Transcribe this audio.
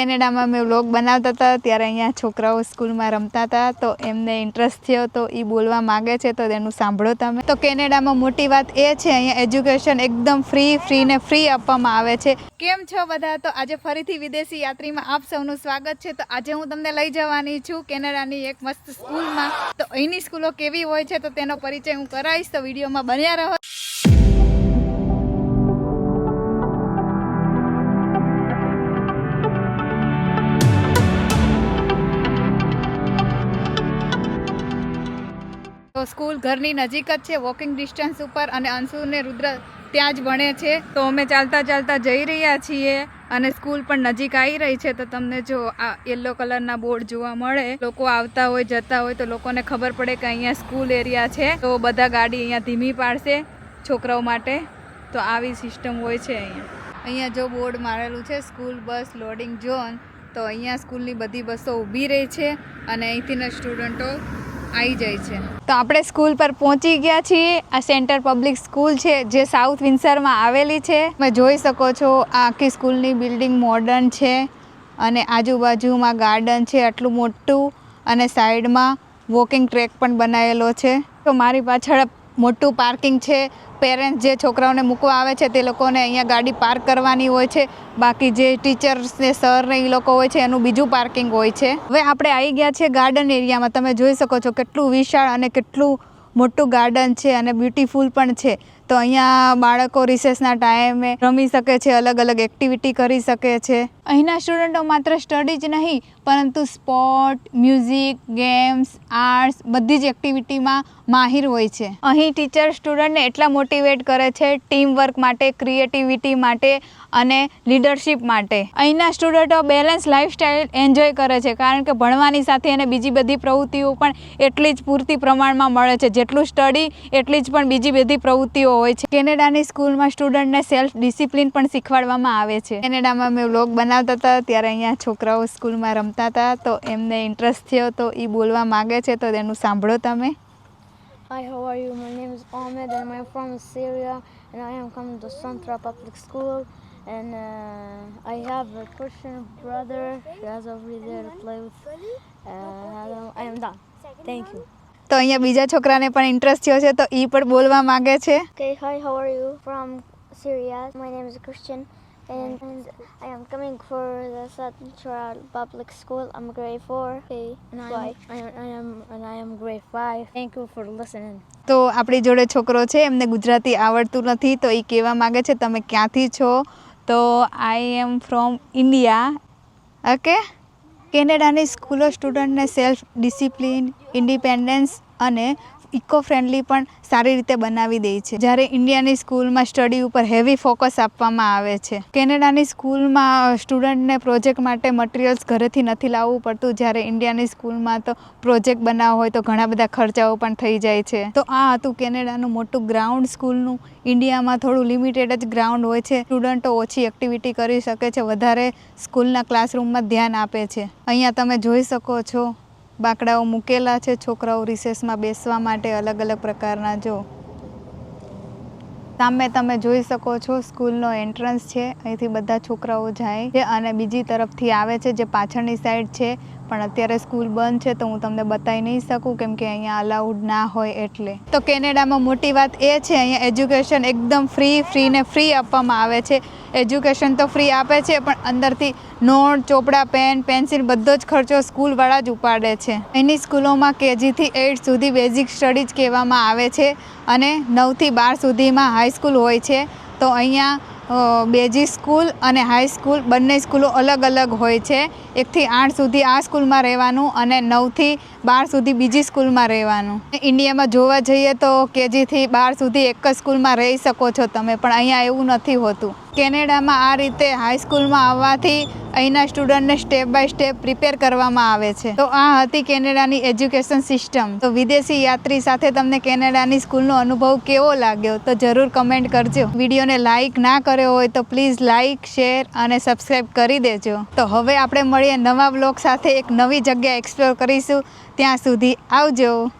કેનેડામાં મેં વ્લોગ બનાવતા હતા, ત્યારે અહીંયા છોકરાઓ સ્કૂલમાં રમતા હતા, તો એમને ઇન્ટરેસ્ટ થયો, તો એ બોલવા માગે છે, તો તેનું સાંભળો તમે. તો કેનેડામાં મોટી વાત એ છે, અહીંયા એજ્યુકેશન એકદમ ફ્રી ફ્રી ને ફ્રી આપવામાં આવે છે. કેમ છો બધા? તો આજે ફરીથી વિદેશી યાત્રીમાં આપ સૌનું સ્વાગત છે. તો આજે હું તમને લઈ જવાની છું કેનેડાની એક મસ્ત સ્કૂલમાં. તો અહીંની સ્કૂલો કેવી હોય છે, તો તેનો પરિચય હું કરાવીશ. તો વિડીયોમાં બન્યા રહો. સ્કૂલ ઘરની નજીક જ છે વોકિંગ ડિસ્ટન્સ ઉપર અને અંશુને રુદ્ર ત્યાં જ ભણે છે. તો અમે ચાલતા ચાલતા જઈ રહ્યા છીએ અને સ્કૂલ પણ નજીક આવી રહી છે. તો તમને જો આ યલો કલરના બોર્ડ જોવા મળે, લોકો આવતા હોય, જતા હોય, તો લોકોને ખબર પડે કે અહીંયા સ્કૂલ એરિયા છે. તો બધા ગાડી અહીંયા ધીમી પાડશે છોકરાઓ માટે. તો આવી સિસ્ટમ હોય છે અહીંયા. અહીંયા જો બોર્ડ મારેલું છે, સ્કૂલ બસ લોડિંગ ઝોન. તો અહીંયા સ્કૂલની બધી બસો ઊભી રહી છે અને અહીંથીના સ્ટુડન્ટો આવી જાય છે. તો આપણે સ્કૂલ પર પહોંચી ગયા છીએ. આ સેન્ટર પબ્લિક સ્કૂલ છે, જે સાઉથ વિન્સરમાં આવેલી છે. તમે જોઈ શકો છો, આ આખી સ્કૂલની બિલ્ડિંગ મોડર્ન છે અને આજુબાજુમાં ગાર્ડન છે, આટલું મોટું અને સાઈડમાં વોકિંગ ટ્રેક પણ બનાવેલો છે. તો મારી પાછળ મોટું પાર્કિંગ છે. પેરેન્ટ્સ જે છોકરાઓને મૂકવા આવે છે તે લોકોને અહીંયા ગાડી પાર્ક કરવાની હોય છે. બાકી જે ટીચર્સ ને સર ને એ લોકો હોય છે એનું બીજું પાર્કિંગ હોય છે. હવે આપણે આવી ગયા છે ગાર્ડન એરિયામાં તમે જોઈ શકો છો કેટલું વિશાળ અને કેટલું મોટું ગાર્ડન છે અને બ્યુટીફુલ પણ છે. તો અહીંયા બાળકો રિસેસના ટાઈમે રમી શકે છે અલગ અલગ એક્ટિવિટી કરી શકે છે. અહીંના સ્ટુડન્ટો માત્ર સ્ટડી જ નહીં, પરંતુ સ્પોર્ટ મ્યુઝિક ગેમ્સ આર્ટ્સ બધી જ એક્ટિવિટીમાં માહિર હોય છે. અહીં ટીચર સ્ટુડન્ટને એટલા મોટિવેટ કરે છે ટીમ વર્ક માટે ક્રિએટિવિટી માટે અને લીડરશિપ માટે. અહીંના સ્ટુડન્ટો બેલેન્સ લાઈફસ્ટાઈલ એન્જોય કરે છે. કારણ કે ભણવાની સાથે એને બીજી બધી પ્રવૃત્તિઓ પણ એટલી જ પૂરતી પ્રમાણમાં મળે છે. જેટલું સ્ટડી એટલી જ પણ બીજી બધી પ્રવૃત્તિઓ હોય છે. કેનેડાની સ્કૂલમાં સ્ટુડન્ટને સેલ્ફ ડિસિપ્લિન પણ શીખવાડવામાં આવે છે. કેનેડામાં મેં વ્લોગ બનાવતા હતા, ત્યારે અહીંયા છોકરાઓ સ્કૂલમાં રમતા હતા, તો એમને ઇન્ટરેસ્ટ થયો, તો એ બોલવા માગે છે, તો તેનું સાંભળો તમે. Hi, how are you? My name is Ahmed and I'm from Syria and I am coming to Central Public School and uh, I have a Christian brother. She has over there to play with. Uh, hello, I am done. Thank you. તો અહીંયા બીજા છોકરાને પણ interest થયો છે તો એ પણ બોલવા માગે છે Okay, hi, how are you? From Syria. My name is Christian and, and I am coming for the Central Public School. I'm grade four. Okay, and I am, I am, and I am grade five. Thank you for listening. તો આપણી જોડે છોકરો છે એમને ગુજરાતી આવડતું નથી તો એ કહેવા માગે છે તમે ક્યાંથી છો તો I am from India okay કેનેડાની સ્કૂલો સ્ટુડન્ટને સેલ્ફ ડિસિપ્લિન ઇન્ડિપેન્ડન્સ અને ઇકો ફ્રેન્ડલી પણ સારી રીતે બનાવી દે છે. જ્યારે ઇન્ડિયાની સ્કૂલમાં સ્ટડી ઉપર હેવી ફોકસ આપવામાં આવે છે. કેનેડાની સ્કૂલમાં સ્ટુડન્ટને પ્રોજેક્ટ માટે મટીરિયલ્સ ઘરેથી નથી લાવવું પડતું. જ્યારે ઇન્ડિયાની સ્કૂલમાં તો પ્રોજેક્ટ બનાવવો હોય તો ઘણા બધા ખર્ચાઓ પણ થઈ જાય છે. તો આ હતું કેનેડાનું મોટું ગ્રાઉન્ડ સ્કૂલનું. ઇન્ડિયામાં થોડું લિમિટેડ જ ગ્રાઉન્ડ હોય છે. સ્ટુડન્ટો ઓછી એક્ટિવિટી કરી શકે છે. વધારે સ્કૂલના ક્લાસરૂમમાં ધ્યાન આપે છે. અહીંયા તમે જોઈ શકો છો બાકડાઓ મૂકેલા છે છોકરાઓ રિસેસમાં બેસવા માટે અલગ અલગ પ્રકારના. જો સામે તમે જોઈ શકો છો સ્કૂલનો એન્ટ્રન્સ છે. અહીંથી બધા છોકરાઓ જાય છે અને બીજી તરફથી આવે છે જે પાછળની સાઈડ છે. પણ અત્યારે સ્કૂલ બંધ છે તો હું તમને બતાવી નહીં શકું કેમ કે અહીંયા અલાઉડ ના હોય એટલે. તો કેનેડામાં મોટી વાત એ છે, અહીંયા એજ્યુકેશન એકદમ ફ્રી, ફ્રીને ફ્રી આપવામાં આવે છે. એજ્યુકેશન તો ફ્રી આપે છે, પણ અંદરથી નોટ, ચોપડા, પેન, પેન્સિલ બધો જ ખર્ચો સ્કૂલવાળા જ ઉપાડે છે. એની સ્કૂલોમાં કેજીથી એઇટ સુધી બેઝિક સ્ટડીઝ કહેવામાં આવે છે અને નવથી બાર સુધીમાં હાઈસ્કૂલ હોય છે. તો અહીંયા બેઝિક સ્કૂલ અને હાઈસ્કૂલ બંને સ્કૂલો અલગ અલગ હોય છે. એકથી આઠ સુધી આ સ્કૂલમાં રહેવાનું અને નવથી બાર સુધી બીજી સ્કૂલમાં રહેવાનું. ઇન્ડિયામાં જોવા જઈએ તો કેજીથી બાર સુધી એક જ સ્કૂલમાં રહી શકો છો તમે, પણ અહીંયા એવું નથી હોતું. કેનેડામાં આ રીતે હાઈસ્કૂલમાં આવવાથી અહીંના સ્ટુડન્ટને સ્ટેપ બાય સ્ટેપ પ્રિપેર કરવામાં આવે છે. તો આ હતી કેનેડાની એજ્યુકેશન સિસ્ટમ. તો વિદેશી યાત્રી સાથે તમને કેનેડાની સ્કૂલનો અનુભવ કેવો લાગ્યો તો જરૂર કમેન્ટ કરજો. વિડીયોને લાઇક ના કર્યો હોય તો પ્લીઝ લાઇક શેર અને સબસ્ક્રાઈબ કરી દેજો. તો હવે આપણે મળીએ નવા બ્લોગ સાથે એક નવી જગ્યા એક્સપ્લોર કરીશું. ત્યાં સુધી આવજો.